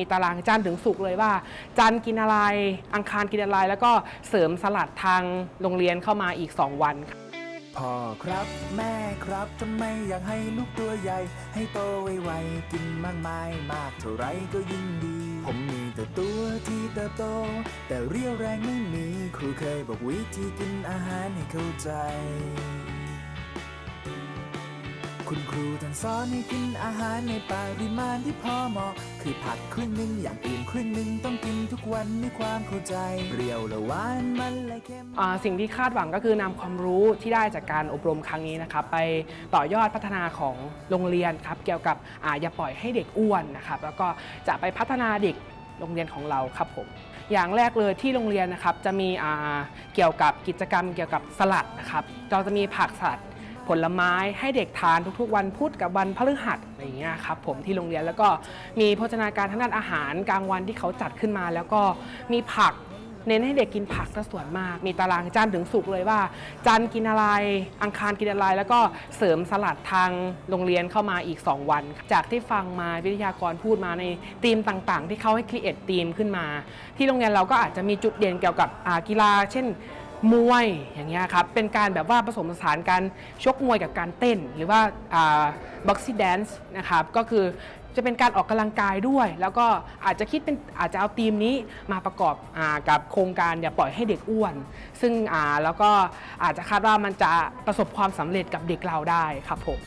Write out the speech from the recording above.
มีตารางจันถึงศุกเลยว่า จันกินอะไร อังคารกินอะไร แล้วก็เสริมสลัดทางโรงเรียนเข้ามาอีก 2 วันค่ะพ่อครับแม่ครับทำไมอยากให้ลูกตัวใหญ่ ให้โตไวๆกินมากมายมากเท่าไรก็ยิ่งดี ผมมีแต่ตัวที่เติบโต แต่เรียวแรงไม่มีครูเคยบอกวิธีกินอาหารให้เข้าใจ คุณครูท่านสอนให้กินอาหารในปริมาณที่พอเหมาะ คือผักครึ่งหนึ่งอย่างอื่นครึ่งหนึ่งต้องกินทุกวันด้วยความเข้าใจ เปรี้ยวและหวานมันและเค็ม อ่าสิ่งที่คาดหวังก็คือนำความรู้ที่ได้จากการอบรมครั้งนี้นะครับ ไปต่อยอดพัฒนาของโรงเรียนครับ เกี่ยวกับอาอย่าปล่อยให้เด็กอ้วนนะครับ แล้วก็จะไปพัฒนาเด็กโรงเรียนของเราครับผม อย่างแรกเลยที่โรงเรียนนะครับจะมีอ่าเกี่ยวกับกิจกรรมเกี่ยวกับสลัดนะครับ เราจะมีผักสลัด ผลไม้ให้เด็กทานทุกๆ วันพุธกับวันพฤหัสอะไรอย่างเงี้ยครับผมที่โรงเรียนแล้วก็มีโภชนาการทางด้านอาหารกลางวันที่เขาจัดขึ้นมา แล้วก็มีผักเน้นให้เด็กกินผักซะส่วนมาก มีตารางจันถึงศุกเลยว่าจันกินอะไร อังคารกินอะไร แล้วก็เสริมสลัดทางโรงเรียนเข้ามาอีก 2 วัน จากที่ฟังมาวิทยากรพูดมาในธีมต่างๆ ที่เขาให้ครีเอทธีมขึ้นมา ที่โรงเรียนเราก็อาจจะมีจุดเด่นเกี่ยวกับกีฬา เช่น มวยอย่างเงี้ยครับเป็นการแบบว่าผสมผสานการชกมวยกับการเต้น หรือว่าบ็อกซี่แดนซ์นะครับก็คือจะเป็นการออกกำลังกายด้วย แล้วก็อาจจะคิดเป็นอาจจะเอาธีมนี้มาประกอบอกับโครงการอย่าปล่อยให้เด็กอ้วน ซึ่งแล้วก็อาจจะคาดว่ามันจะประสบความสำเร็จกับเด็กเราได้ครับผม